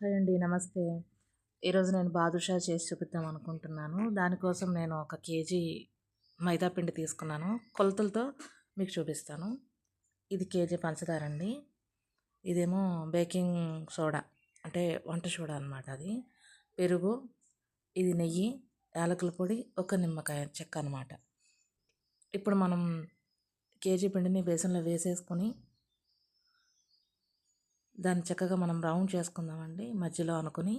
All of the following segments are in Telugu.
హాయ్ అండి నమస్తే. ఈరోజు నేను బాదుషా చేసి చూపిద్దాం అనుకుంటున్నాను. దానికోసం నేను ఒక కేజీ మైదాపిండి తీసుకున్నాను. కొలతలతో మీకు చూపిస్తాను. ఇది కేజీ పంచదార అండి. ఇదేమో బేకింగ్ సోడా అంటే వంట సోడా అనమాట అది. పెరుగు ఇది నెయ్యి యాలకుల పొడి ఒక నిమ్మకాయ చెక్క అనమాట ఇప్పుడు మనం కేజీ పిండిని బేసన్లో వేసేసుకొని దాన్ని చక్కగా మనం రౌండ్ చేసుకుందామండి. మధ్యలో అనుకుని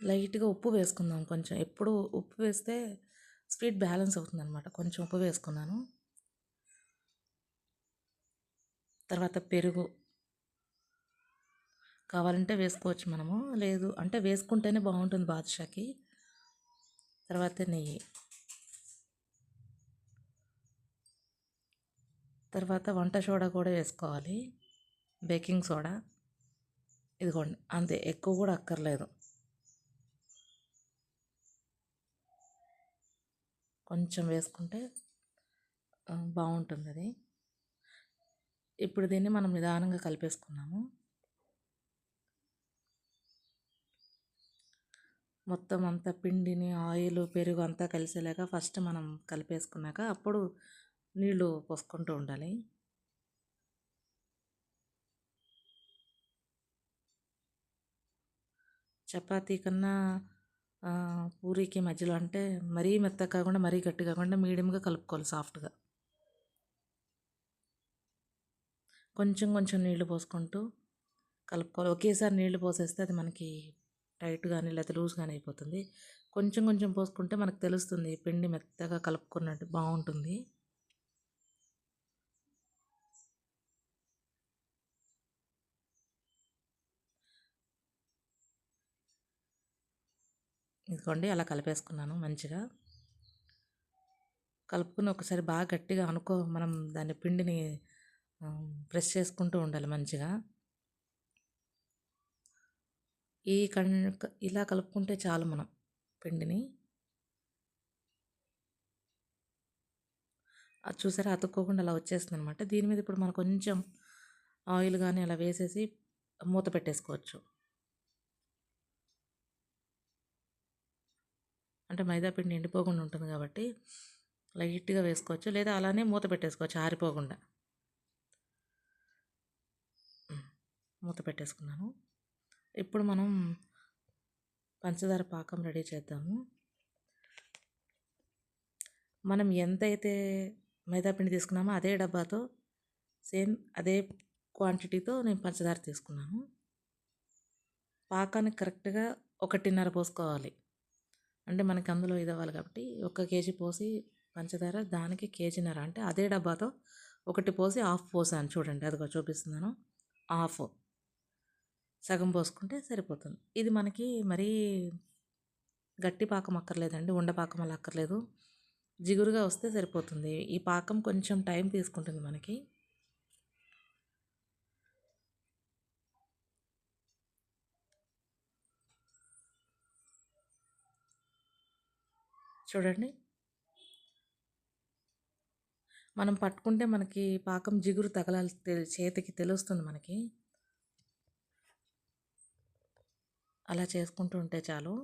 లైట్గా ఉప్పు వేసుకుందాం కొంచెం. ఎప్పుడు ఉప్పు వేస్తే స్వీట్ బ్యాలెన్స్ అవుతుంది అనమాట కొంచెం ఉప్పు వేసుకున్నాను. తర్వాత పెరుగు కావాలంటే వేసుకోవచ్చు మనము. లేదు అంటే వేసుకుంటేనే బాగుంటుంది బాదుషాకి. తర్వాత నెయ్యి. తర్వాత వంట సోడా కూడా వేసుకోవాలి. Baking soda. ఇదిగోండి అంతే ఎక్కువ కూడా అక్కర్లేదు. కొంచెం వేసుకుంటే బాగుంటుంది అది ఇప్పుడు దీన్ని మనం నిదానంగా కలిపేసుకున్నాము. మొత్తం అంతా పిండిని ఆయిల్ పెరుగు అంతా కలిసేలాగా ఫస్ట్ మనం కలిపేసుకున్నాక అప్పుడు నీళ్ళు పోసుకుంటూ ఉండాలి. చపాతీ కన్నా పూరీకి మధ్యలో అంటే మరీ మెత్త కాకుండా మరీ గట్టి కాకుండా మీడియంగా కలుపుకోవాలి సాఫ్ట్గా. కొంచెం కొంచెం నీళ్ళు పోసుకుంటూ కలుపుకోవాలి. ఒకేసారి నీళ్ళు పోసేస్తే అది మనకి టైట్ కానీ లేకపోతే లూజ్ కానీ అయిపోతుంది. కొంచెం కొంచెం పోసుకుంటే మనకు తెలుస్తుంది పిండి మెత్తగా కలుపుకున్నట్టు బాగుంటుంది. ఇదిగోండి అలా కలిపేసుకున్నాను మంచిగా. కలుపుకుని ఒకసారి బాగా గట్టిగా అనుకో మనం దాని పిండిని ప్రెస్ చేసుకుంటూ ఉండాలి మంచిగా. ఈ కన్ ఇలా కలుపుకుంటే చాలు మనం పిండిని. అది చూసారా అతుక్కోకుండా అలా వచ్చేస్తుంది అనమాట దీని మీద ఇప్పుడు మనం కొంచెం ఆయిల్ కానీ అలా వేసేసి మూత పెట్టేసుకోవచ్చు. అంటే మైదాపిండి ఎండిపోకుండా ఉంటుంది కాబట్టి లైట్గా వేసుకోవచ్చు. లేదా అలానే మూత పెట్టేసుకోవచ్చు ఆరిపోకుండా. మూత పెట్టేసుకున్నాను. ఇప్పుడు మనం పంచదార పాకం రెడీ చేద్దాము. మనం ఎంతైతే మైదాపిండి తీసుకున్నామో అదే డబ్బాతో సేమ్ అదే క్వాంటిటీతో నేను పంచదార తీసుకున్నాను. పాకానికి కరెక్ట్గా ఒకటిన్నర పోసుకోవాలి. అంటే మనకి అందులో ఇది అవ్వాలి కాబట్టి ఒక కేజీ పోసి పంచదార దానికి కేజీన్నర అంటే అదే డబ్బాతో ఒకటి పోసి హాఫ్ పోసాను చూడండి. అదిగో చూపిస్తున్నాను. హాఫ్. సగం పోసుకుంటే సరిపోతుంది. ఇది మనకి మరీ గట్టి పాకం అక్కర్లేదండి. ఉండ పాకం అలా అక్కర్లేదు. జిగురుగా వస్తే సరిపోతుంది. ఈ పాకం కొంచెం టైం తీసుకుంటుంది మనకి. చూడండి. మనం పట్టుకుంటే మనకి పాకం జిగురు తగలాలి చేతికి తెలుస్తుంది మనకి. అలా చేసుకుంటూ ఉంటే చాలు.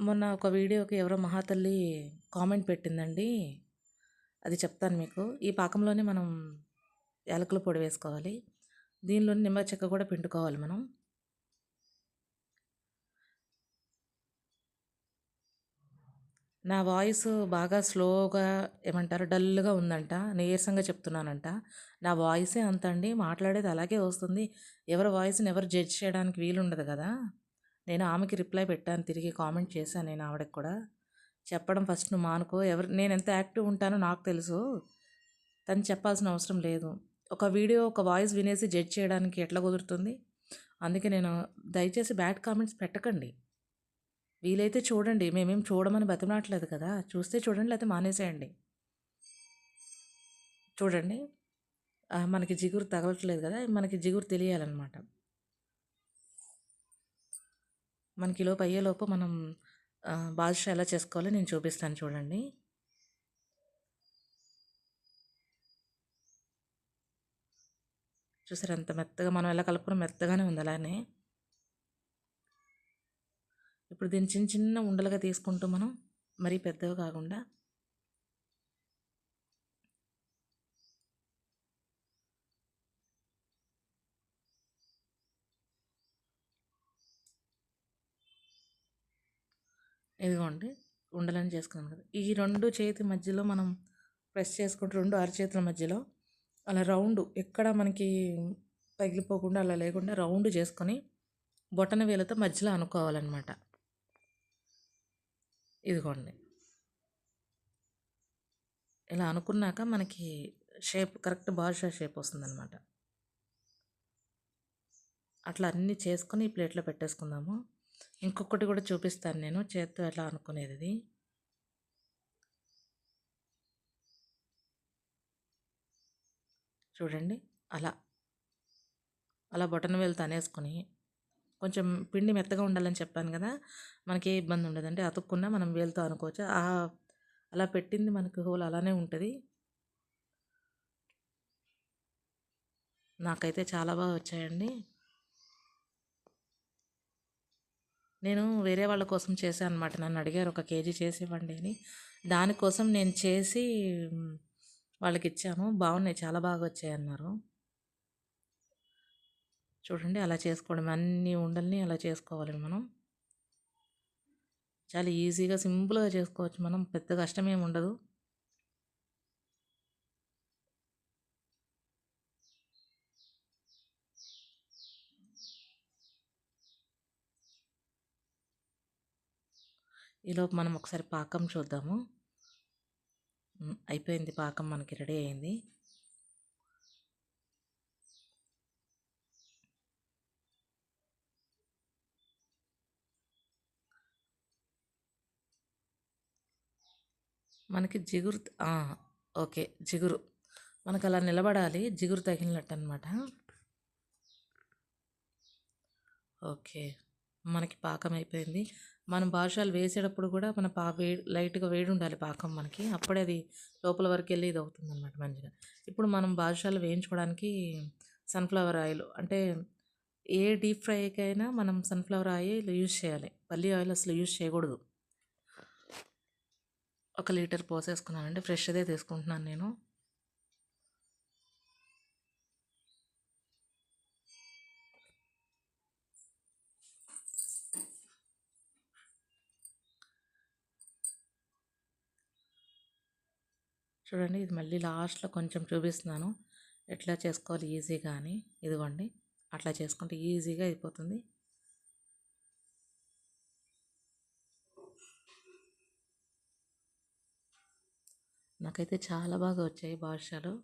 మొన్న ఒక వీడియోకి ఎవరో మహాతల్లి కామెంట్ పెట్టిందండి. అది చెప్తాను మీకు. ఈ పాకంలోనే మనం యాలకుల పొడి వేసుకోవాలి. దీనిలోని నిమ్మ చెక్క కూడా పిండుకోవాలి మనం. నా వాయిస్ బాగా స్లోగా ఏమంటారు డల్గా ఉందంట. నీరసంగా చెప్తున్నానంట. నా వాయిసే అంత అండి మాట్లాడేది అలాగే వస్తుంది. ఎవరి వాయిస్ని ఎవరు జడ్జ్ చేయడానికి వీలుండదు కదా. నేను ఆమెకి రిప్లై పెట్టాను తిరిగి కామెంట్ చేశాను నేను ఆవిడకి కూడా. చెప్పడం ఫస్ట్ నువ్వు మానుకో. ఎవరు నేను ఎంత యాక్టివ్ ఉంటానో నాకు తెలుసు. తను చెప్పాల్సిన అవసరం లేదు. ఒక వీడియో ఒక వాయిస్ వినేసి జడ్జ్ చేయడానికి ఎట్లా కుదురుతుంది? అందుకే నేను దయచేసి బ్యాడ్ కామెంట్స్ పెట్టకండి. వీలైతే చూడండి. మేమేం చూడమని బతిమలాట్లేదు కదా. చూస్తే చూడండి లేకపోతే మానేసేయండి. చూడండి. మనకి జిగురు తగలట్లేదు కదా. మనకి జిగురు తెలియాలన్నమాట. మనకి లోపు అయ్యేలోపు మనం బాదుషా ఎలా చేసుకోవాలో నేను చూపిస్తాను చూడండి. చూసారు ఎంత మెత్తగా మనం ఎలా కలుపుకున్న మెత్తగానే ఉంది అలానే. ఇప్పుడు దీన్ని చిన్న చిన్న ఉండలుగా తీసుకుంటూ మనం మరీ పెద్దవి కాకుండా ఇదిగోండి ఉండలని చేసుకున్నాం కదా. ఈ రెండు చేతి మధ్యలో మనం ప్రెస్ చేసుకుంటూ రెండు అరచేతుల మధ్యలో అలా రౌండ్ ఎక్కడ మనకి పగిలిపోకుండా అలా లేకుండా రౌండ్ చేసుకొని బొటన వేలతో మధ్యలో అనుకోవాలన్నమాట. ఇదిగోండి. ఇలా అనుకున్నాక మనకి షేప్ కరెక్ట్ బాదుషా షేప్ వస్తుందన్నమాట. అట్లా అన్నీ చేసుకొని ఈ ప్లేట్లో పెట్టేసుకుందాము. ఇంకొకటి కూడా చూపిస్తాను నేను చేత్తో ఎలా అనుకునేది ఇది. చూడండి అలా. అలా బొటన వేలుతో తనేసుకొని కొంచెం పిండి మెత్తగా ఉండాలని చెప్పాను కదా మనకి ఏ ఇబ్బంది ఉండదండి అతుక్కున్నా మనం వేలుతో అనుకోవచ్చు. ఆ అలా పెట్టింది మనకు హోల్ అలానే ఉంటుంది. నాకైతే చాలా బాగా వచ్చాయండి. నేను వేరే వాళ్ళ కోసం చేశాను అనమాట నన్ను అడిగారు ఒక కేజీ చేసి ఇవ్వండి అని. దానికోసం నేను చేసి వాళ్ళకి ఇచ్చాను. బాగున్నాయి చాలా బాగా వచ్చాయి అన్నారు చూడండి అలా చేసుకోవడం అన్ని ఉండల్ని అలా చేసుకోవాలి మనం. చాలా ఈజీగా సింపుల్గా చేసుకోవచ్చు మనం. పెద్ద కష్టం ఏమి ఉండదు. ఈలోపు మనం ఒకసారి పాకం చూద్దాము. అయిపోయింది పాకం మనకి రెడీ అయింది. మనకి జిగురు ఓకే జిగురు. మనకు అలా నిలబడాలి జిగురు తగిలినట్టు అనమాట ఓకే మనకి పాకం అయిపోయింది. మనం బాదుషాలు వేసేటప్పుడు కూడా మన పా వే లైట్గా వేడి ఉండాలి పాకం మనకి. అప్పుడే అది లోపల వరకు వెళ్ళి ఇది అవుతుంది అనమాట మంచిగా. ఇప్పుడు మనం బాదుషాలు వేయించుకోవడానికి సన్ఫ్లవర్ ఆయిల్ అంటే ఏ డీప్ ఫ్రైకైనా మనం సన్ఫ్లవర్ ఆయిల్ యూజ్ చేయాలి. పల్లి ఆయిల్ అసలు యూజ్ చేయకూడదు. ఒక లీటర్ పోసేసుకున్నానండి. ఫ్రెష్దే తీసుకుంటున్నాను నేను. చూడండి ఇది మళ్ళీ లాస్ట్లో కొంచెం చూపిస్తున్నాను. ఎట్లా చేసుకోవాలి? ఈజీగా అని. ఇదిగోండి. అట్లా చేసుకుంటే ఈజీగా అయిపోతుంది. నాకైతే చాలా బాగా వచ్చాయి భాషలు.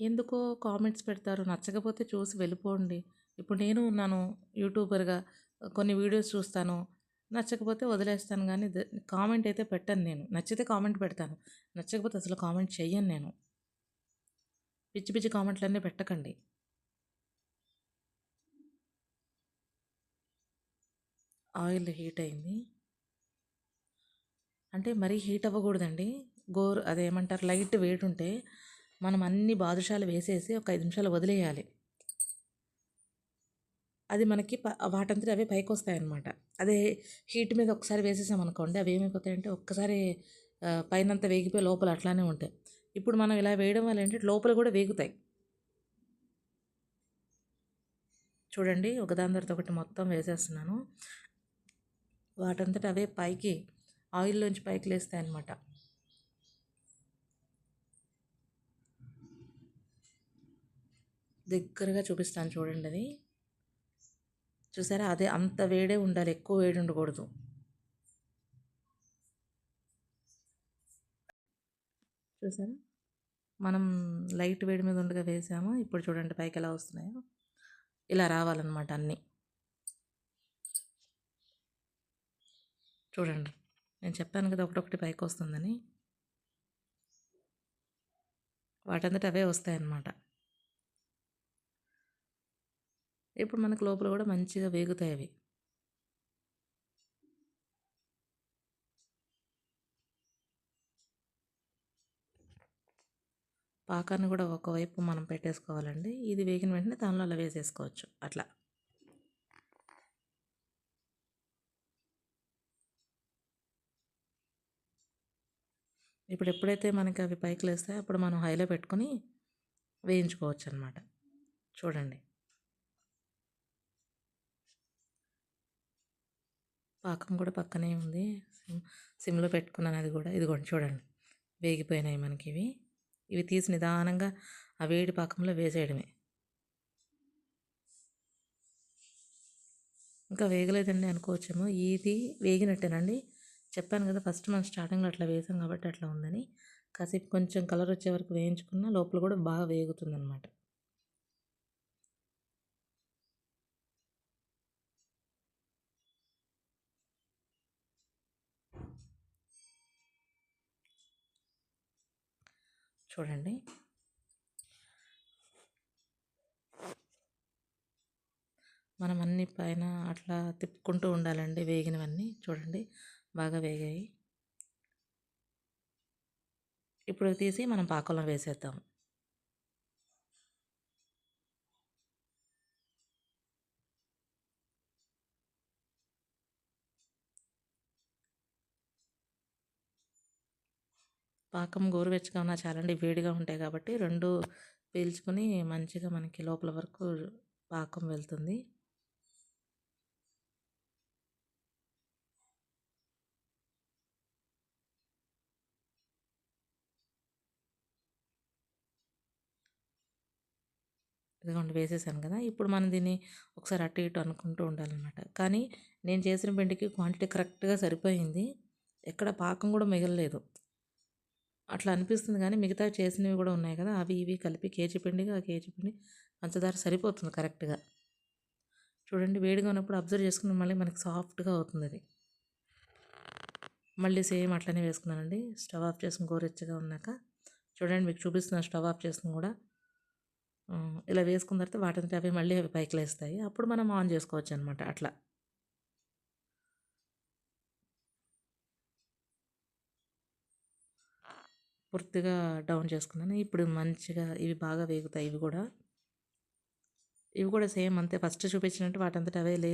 ఎందుకో కామెంట్స్ పెడతారు నచ్చకపోతే చూసి వెళ్ళిపోండి. ఇప్పుడు నేను ఉన్నాను యూట్యూబర్గా కొన్ని వీడియోస్ చూస్తాను నచ్చకపోతే వదిలేస్తాను కానీ ద- కామెంట్ అయితే పెట్టను నేను. నచ్చితే కామెంట్ పెడతాను నచ్చకపోతే అసలు కామెంట్ చెయ్యను నేను. పిచ్చి పిచ్చి కామెంట్లన్నీ పెట్టకండి. ఆయిల్ హీట్ అయింది. అంటే మరీ హీట్ అవ్వకూడదండి. గోరు అదేమంటారు లైట్ వేడి ఉంటే మనం అన్ని బాదుషాలు వేసేసి ఒక ఐదు నిమిషాలు వదిలేయాలి. అది మనకి ప అవే పైకి వస్తాయన్నమాట అదే హీట్ మీద ఒకసారి వేసేసాం అనుకోండి అవి ఏమైపోతాయంటే ఒక్కసారి పైనంత పైనంతా వేగిపోయి లోపల అట్లానే ఉంటాయి. ఇప్పుడు మనం ఇలా వేయడం వల్ల ఏంటంటే లోపల కూడా వేగుతాయి. చూడండి ఒకదాని తర్వాత ఒకటి మొత్తం వేసేస్తున్నాను. వాటంతట అవే పైకి ఆయిల్లోంచి పైకి లేస్తాయి అన్నమాట దగ్గరగా చూపిస్తాను చూడండి అది. చూసారా? అదే అంత వేడే ఉండాలి ఎక్కువ వేడి ఉండకూడదు. చూసారా? మనం లైట్ వేడి మీద ఉండగా వేసాము? ఇప్పుడు చూడండి పైకి ఎలా వస్తున్నాయో. ఇలా రావాలన్నమాట అన్నీ. చూడండి. నేను చెప్పాను కదా ఒకటొకటి పైకి వస్తుందని వాటంతట అవే వస్తాయన్నమాట. ఇప్పుడు మనకు లోపల కూడా మంచిగా వేగుతాయి అవి. పాకాన్ని కూడా ఒకవైపు మనం పెట్టేసుకోవాలండి. ఇది వేగిన వెంటనే దానిలో అలా వేసేసుకోవచ్చు. అట్లా. ఇప్పుడు ఎప్పుడైతే మనకి అవి పైకి లేస్తాయో అప్పుడు మనం హైలో పెట్టుకొని వేయించుకోవచ్చు అనమాట చూడండి. పాకం కూడా పక్కనే ఉంది. సిమ్ సిమ్లో పెట్టుకున్నాను అది కూడా. ఇదిగోండి చూడండి. వేగిపోయినాయి మనకి ఇవి. ఇవి తీసి నిదానంగా ఆ వేడి పాకంలో వేసేయడమే. ఇంకా వేగలేదండి అనుకోవచ్చేమో. ఇది వేగినట్టేనండి. చెప్పాను కదా ఫస్ట్ మనం స్టార్టింగ్లో అట్లా వేసాం కాబట్టి అట్లా ఉందని. కాసేపు కొంచెం కలర్ వచ్చే వరకు వేయించుకున్న లోపల కూడా బాగా వేగుతుంది అనమాట చూడండి. మనం అన్ని పైన అట్లా తిప్పుకుంటూ ఉండాలండి వేగినవన్నీ. చూడండి. బాగా వేగాయి. ఇప్పుడు తీసి మనం పాకంలో వేసేద్దాం. పాకం గోరువెచ్చగా ఉన్నా చాలండి వేడిగా ఉంటాయి కాబట్టి రెండు పీల్చుకుని మంచిగా మనకి లోపల వరకు పాకం వెళ్తుంది. ఇదిగోండి వేసేసాను కదా! ఇప్పుడు మనం దీన్ని ఒకసారి అటు ఇటు అనుకుంటూ ఉండాలన్నమాట. కానీ నేను చేసిన పిండికి క్వాంటిటీ కరెక్ట్గా సరిపోయింది. ఎక్కడ పాకం కూడా మిగలలేదు. అట్లా అనిపిస్తుంది కానీ మిగతా చేసినవి కూడా ఉన్నాయి కదా! అవి ఇవి కలిపి కేజీ పిండిగా ఆ కేజీ పిండి పంచదార సరిపోతుంది కరెక్ట్గా. చూడండి వేడిగా ఉన్నప్పుడు అబ్జర్వ్ చేసుకుని మళ్ళీ మనకి సాఫ్ట్గా అవుతుంది అది. మళ్ళీ సేమ్ అట్లనే వేసుకున్నానండి. స్టవ్ ఆఫ్ చేసుకుని గోరెచ్చగా ఉన్నాక చూడండి మీకు చూపిస్తున్న స్టవ్ ఆఫ్ చేసుకుని కూడా ఇలా వేసుకున్న తర్వాత వాటిని అవి మళ్ళీ అవి పైకి లేస్తాయి అప్పుడు మనం ఆన్ చేసుకోవచ్చు అనమాట అట్లా. పూర్తిగా డౌన్ చేసుకున్నాను. ఇప్పుడు మంచిగా ఇవి బాగా వేగుతాయి ఇవి కూడా. ఇవి కూడా సేమ్ అంతే. ఫస్ట్ చూపించినట్టు వాటంతట అవే లే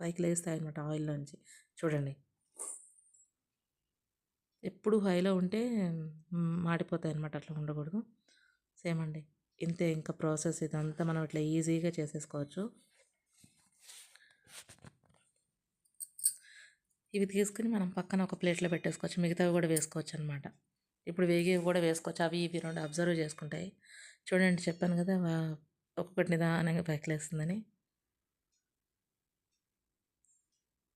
పైకి లేస్తాయి అనమాట ఆయిల్లోంచి చూడండి. ఎప్పుడు హైలో ఉంటే మాడిపోతాయి అనమాట అట్లా ఉండకూడదు. సేమ్ అండి. ఇంతే ఇంకా ప్రాసెస్ ఇదంతా మనం ఇట్లా ఈజీగా చేసేసుకోవచ్చు. ఇవి తీసుకుని మనం పక్కన ఒక ప్లేట్లో పెట్టేసుకోవచ్చు. మిగతావి కూడా వేసుకోవచ్చు అనమాట ఇప్పుడు వేగేవి కూడా వేసుకోవచ్చు. అవి ఇవి రెండు అబ్జర్వ్ చేసుకుంటాయి చూడండి చెప్పాను కదా ఒక్కొక్కటి నిదానంగా పైకిలేస్తుందని.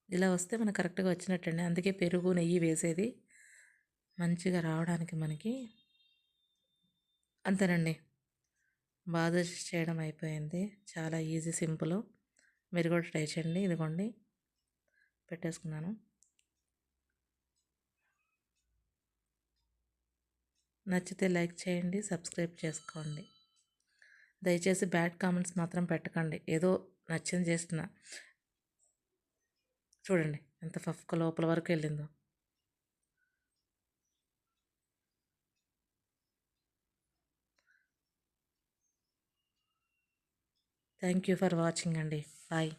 ఇలా వస్తే మనకు కరెక్ట్గా వచ్చినట్టండి. అందుకే పెరుగు నెయ్యి వేసేది మంచిగా రావడానికి మనకి. అంతేనండి. బాగా చేయడం అయిపోయింది. చాలా ఈజీ సింపుల్. మీరు కూడా ట్రై చేయండి. ఇదిగోండి. పెట్టేసుకున్నాను. నచ్చితే లైక్ చేయండి సబ్స్క్రైబ్ చేసుకోండి. దయచేసి బ్యాడ్ కామెంట్స్ మాత్రం పెట్టకండి. ఏదో నచ్చింది చేస్తున్నా. చూడండి ఎంత ఫఫ్క లోపల వరకు వెళ్ళిందో. థ్యాంక్ యూ ఫర్ వాచింగ్ అండి. బాయ్.